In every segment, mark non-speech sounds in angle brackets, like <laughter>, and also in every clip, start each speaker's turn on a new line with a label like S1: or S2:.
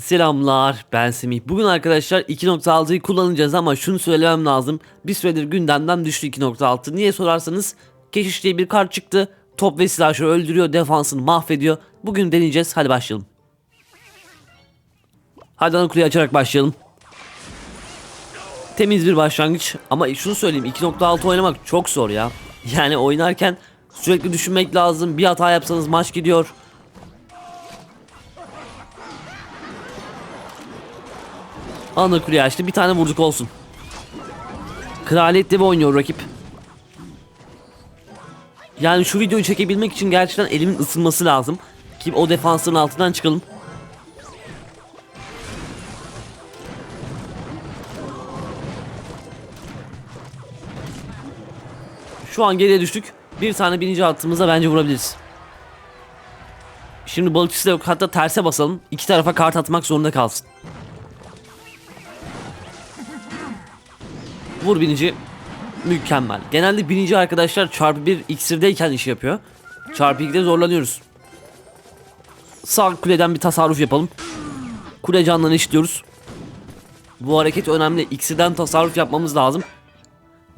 S1: Selamlar ben Semih. Bugün arkadaşlar 2.6'yı kullanacağız ama şunu söylemem lazım. Bir süredir gündemden düştü 2.6. Niye sorarsanız keşiş diye bir kart çıktı. Top ve silahşörü öldürüyor defansını mahvediyor. Bugün deneyeceğiz hadi başlayalım. Hadi ana kuleyi açarak başlayalım. Temiz bir başlangıç ama şunu söyleyeyim 2.6 oynamak çok zor ya. Yani oynarken sürekli düşünmek lazım. Bir hata yapsanız maç gidiyor. Ana kuleyi açtı. Bir tane vurduk olsun. Kraliyet devi oynuyor rakip. Yani şu videoyu çekebilmek için gerçekten elimin ısınması lazım. Ki o defansın altından çıkalım. Şu an geriye düştük. Bir tane birinci attığımızda bence vurabiliriz. Şimdi balıkçısı da yok. Hatta terse basalım. İki tarafa kart atmak zorunda kalsın. Vur binici. Mükemmel. Genelde binici arkadaşlar çarpı bir iksirdeyken iş yapıyor. Çarpı 2'de zorlanıyoruz. Sağ kuleden bir tasarruf yapalım. Kule canlarını işliyoruz. Bu hareket önemli. İksirden tasarruf yapmamız lazım.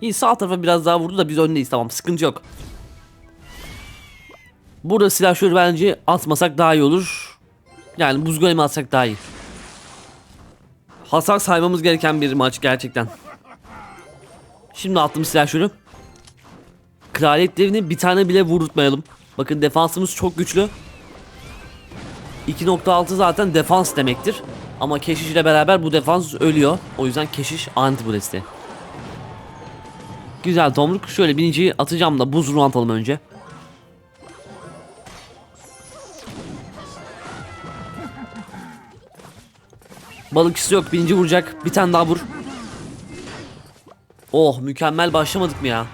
S1: İyi sağ tarafa biraz daha vurdu da biz öndeyiz tamam sıkıntı yok. Burada silahşörü bence atmasak daha iyi olur. Yani buz golemi atsak daha iyi. Hasar saymamız gereken bir maç gerçekten. Şimdi attım silahşörü. Kraliyet devini bir tane bile vurtmayalım. Bakın defansımız çok güçlü. 2.6 zaten defans demektir. Ama keşiş ile beraber bu defans ölüyor. O yüzden keşiş anti bu desteği. Güzel tomruk. Şöyle biniciyi atacağım da buz ruhu atalım önce. Balıkçısı yok. Binici vuracak. Bir tane daha vur. Oh mükemmel başlamadık mı ya?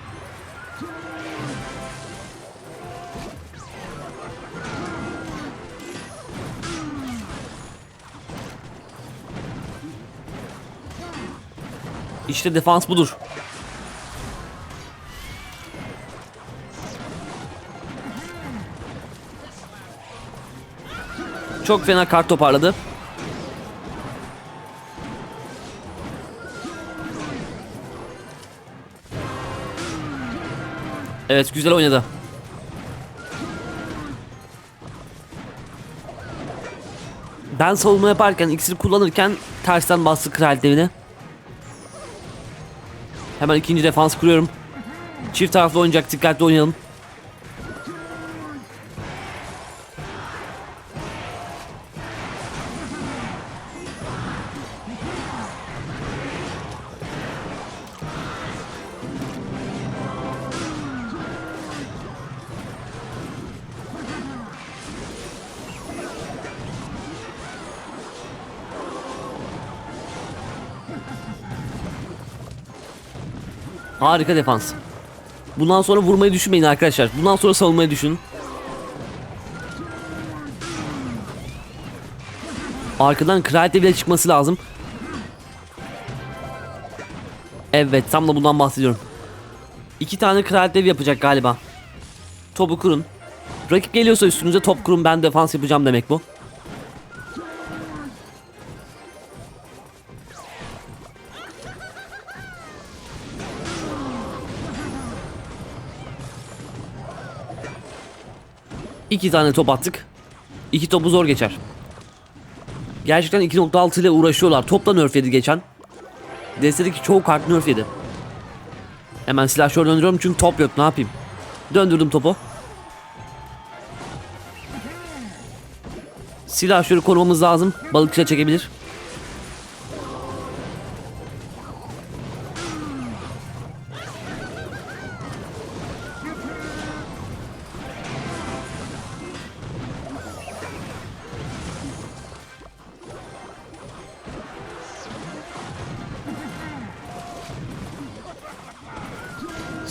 S1: İşte defans budur. Çok fena kart toparladı. Evet güzel oynadı. Ben savunma yaparken iksir kullanırken tersten bastı kral devine. Hemen ikinci defans kuruyorum. Çift taraflı oynayacak dikkatli oynayalım. Harika defans. Bundan sonra vurmayı düşünmeyin arkadaşlar. Bundan sonra savunmayı düşünün. Arkadan kraliyet bile çıkması lazım. Evet tam da bundan bahsediyorum. İki tane dev yapacak galiba. Topu kurun. Rakip geliyorsa üstünüze top kurun ben defans yapacağım demek bu. İki tane top attık. İki topu zor geçer. Gerçekten 2.6 ile uğraşıyorlar. Topla nerf yedi geçen. Destedeki çoğu kart nerf yedi. Hemen silahşör döndürüyorum çünkü top yok ne yapayım. Döndürdüm topu. Silahşörü korumamız lazım. Balıkçıya çekebilir.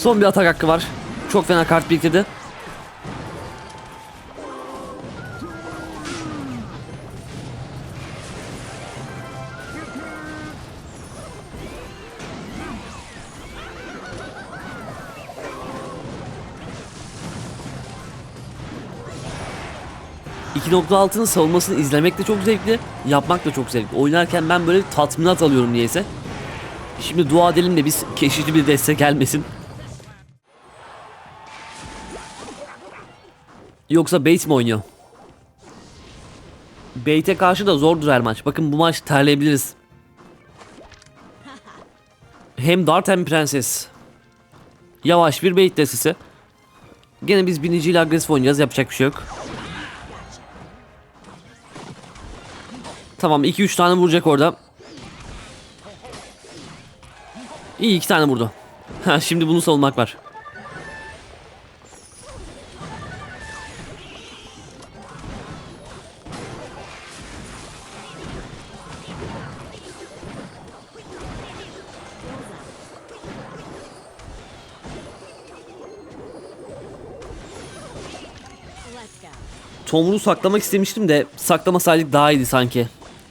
S1: Son bir atak hakkı var. Çok fena kart biriktirdi. 2.6'nın savunmasını izlemek de çok zevkli, yapmak da çok zevkli. Oynarken ben böyle tatminat alıyorum niyeyse. Şimdi dua edelim de biz keşişli bir destek gelmesin. Yoksa bait mi oynuyor? Bait'e karşı da zordur her maç. Bakın bu maç terleyebiliriz. Hem Dart hem Prenses. Yavaş bir bait destesi. Gene biz biniciyle agresif oynayacağız. Yapacak bir şey yok. Tamam 2-3 tane vuracak orada. İyi iki tane vurdu. <laughs> Ha, şimdi bunu savunmak var. Tomruğu saklamak istemiştim de saklamasaydık daha iyiydi sanki.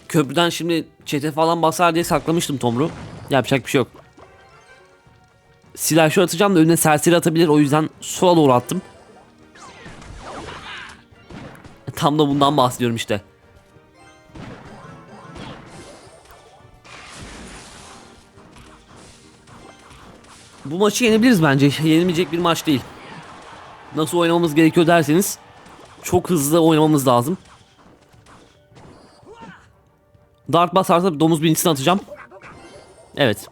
S1: Köprüden şimdi çete falan basar diye saklamıştım Tomru. Yapacak bir şey yok. Silahşör atacağım da önüne serseri atabilir o yüzden sola doğru attım. Tam da bundan bahsediyorum işte. Bu maçı yenebiliriz bence. Yenilmeyecek bir maç değil. Nasıl oynamamız gerekiyor derseniz çok hızlı oynamamız lazım. Dart basarsa domuz birincisini atacağım. Evet.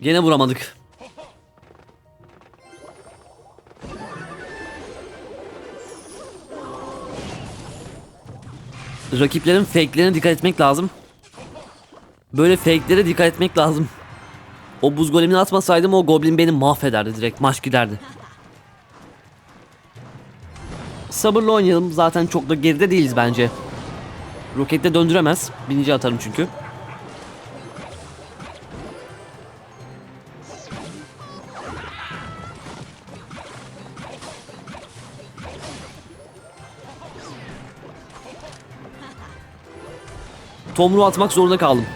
S1: Gene vuramadık. Rakiplerin fake'lerine dikkat etmek lazım. Böyle fake'lere dikkat etmek lazım. O buz golemini atmasaydım o goblin beni mahvederdi direkt. Maç giderdi. Sabırla oynayalım. Zaten çok da geride değiliz bence. Rokette döndüremez. Binici atarım çünkü. Tomruğu atmak zorunda kaldım.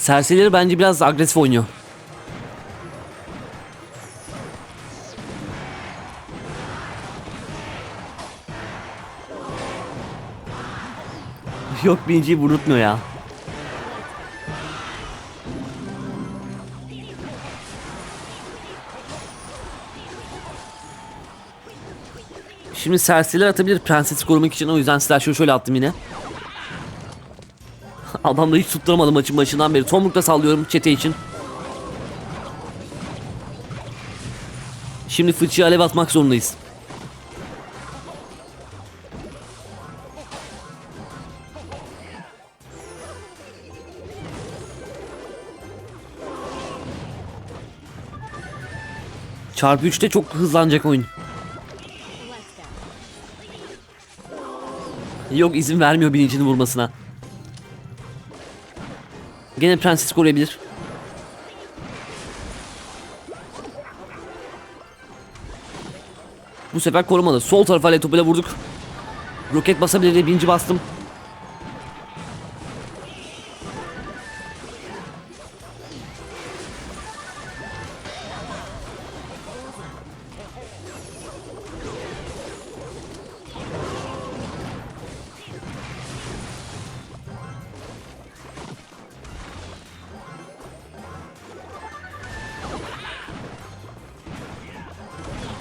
S1: Serserileri bence biraz agresif oynuyor. <laughs> Yok birinciyi vurutmuyor ya. Şimdi serseriler atabilir prensesi korumak için o yüzden silahşörü şöyle attım yine. Adam da hiç tutturamadı maçın başından beri. Tomruk'ta sallıyorum çete için. Şimdi fıçıya alev atmak zorundayız. Çarpı 3'te çok hızlanacak oyun. Yok izin vermiyor bilincini vurmasına. Gene prenses koruyabilir. Bu sefer korumadı. Sol tarafa topuyla vurduk. Roket basabilir diye birinci bastım.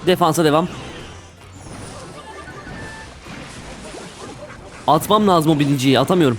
S1: Defansa devam. Atmam lazım o birinciyi. Atamıyorum.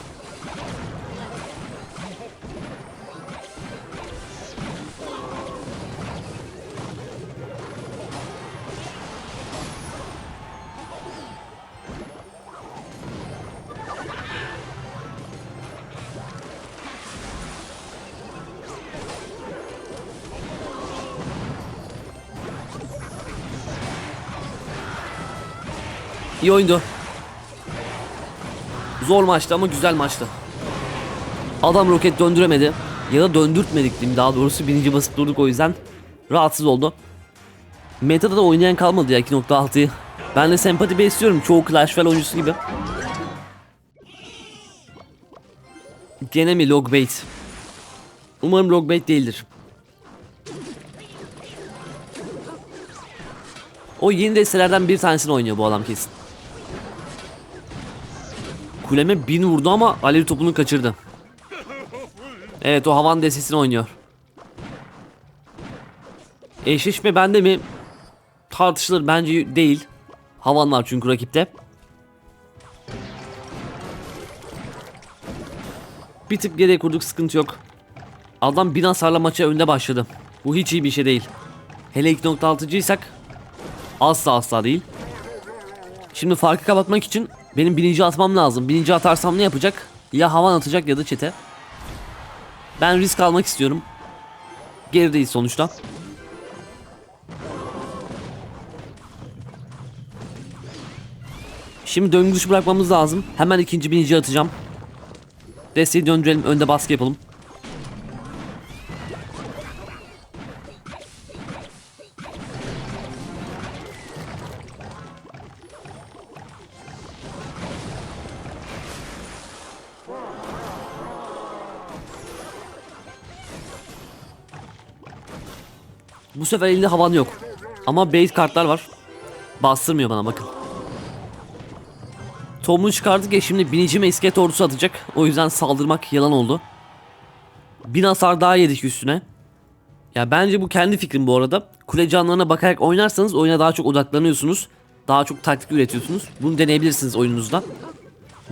S1: İyi oyundu. Zor maçtı ama güzel maçtı. Adam roket döndüremedi. Ya da döndürtmedik diyeyim daha doğrusu. Birinci basıp durduk o yüzden. Rahatsız oldu. Meta'da da oynayan kalmadı ya 2.6'yı. Ben de sempati besliyorum çoğu Clash Royale oyuncusu gibi. Gene mi logbait? Umarım logbait değildir. O yeni destelerden bir tanesini oynuyor bu adam kesin. Kuleme bin vurdu ama alev topunu kaçırdı. Evet o havan destesini oynuyor. Eşleşme bende mi? Tartışılır bence değil. Havan var çünkü rakipte. Bir tık geriye kurduk sıkıntı yok. Adam bin hasarla maça önde başladı. Bu hiç iyi bir şey değil. Hele 2.6'cıysak asla asla değil. Şimdi farkı kapatmak için benim birinci atmam lazım. Birinci atarsam ne yapacak? Ya havan atacak ya da çete. Ben risk almak istiyorum. Gerideyiz sonuçta. Şimdi döngü dışı bırakmamız lazım. Hemen ikinci binici atacağım. Desteği döndürelim. Önde baskı yapalım. Bu sefer elinde havan yok. Ama base kartlar var. Bastırmıyor bana bakın. Tom'u çıkardık ya şimdi binici mesket ordusu atacak. O yüzden saldırmak yalan oldu. Bin hasar daha yedik üstüne. Ya bence bu kendi fikrim bu arada. Kule canlarına bakarak oynarsanız oyuna daha çok odaklanıyorsunuz. Daha çok taktik üretiyorsunuz. Bunu deneyebilirsiniz oyununuzda.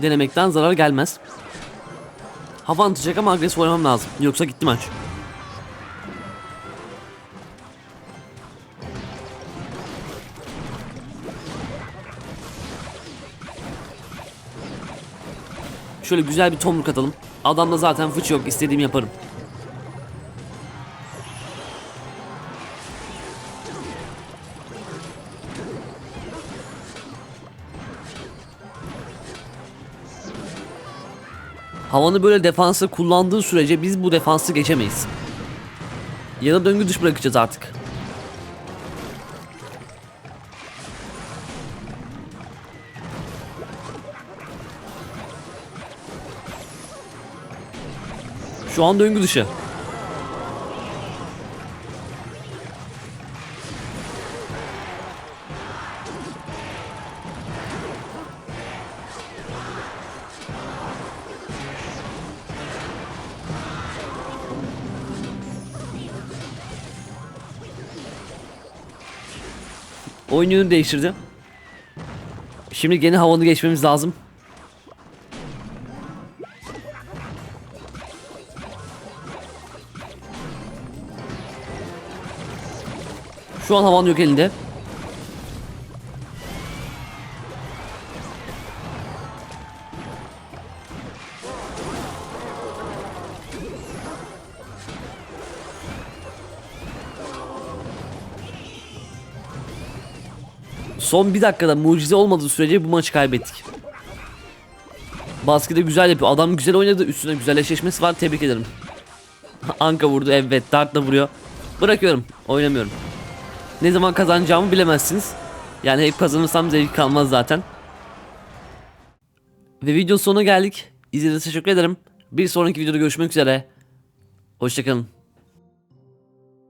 S1: Denemekten zarar gelmez. Hava atacak ama agresif oynamam lazım. Yoksa gitti maç. Şöyle güzel bir tomruk atalım. Adamda zaten fıç yok. istediğimi yaparım. Havanı böyle defansa kullandığı sürece biz bu defansı geçemeyiz. Ya da döngü dış bırakacağız artık. Şu an döngü dışı. Oyun yönünü değiştirdi. Şimdi gene havanı geçmemiz lazım. Şu an havan yok elinde. Son bir dakikada mucize olmadığı sürece bu maçı kaybettik. Baskı da güzel yapıyor. Adam güzel oynadı. Üstüne güzel var. Tebrik ederim. <laughs> Anka vurdu. Evet. Dart da vuruyor. Bırakıyorum. Oynamıyorum. Ne zaman kazanacağımı bilemezsiniz. Yani hep kazanırsam zevk kalmaz zaten. Ve video sonuna geldik. İzlediğiniz için teşekkür ederim. Bir sonraki videoda görüşmek üzere. Hoşçakalın.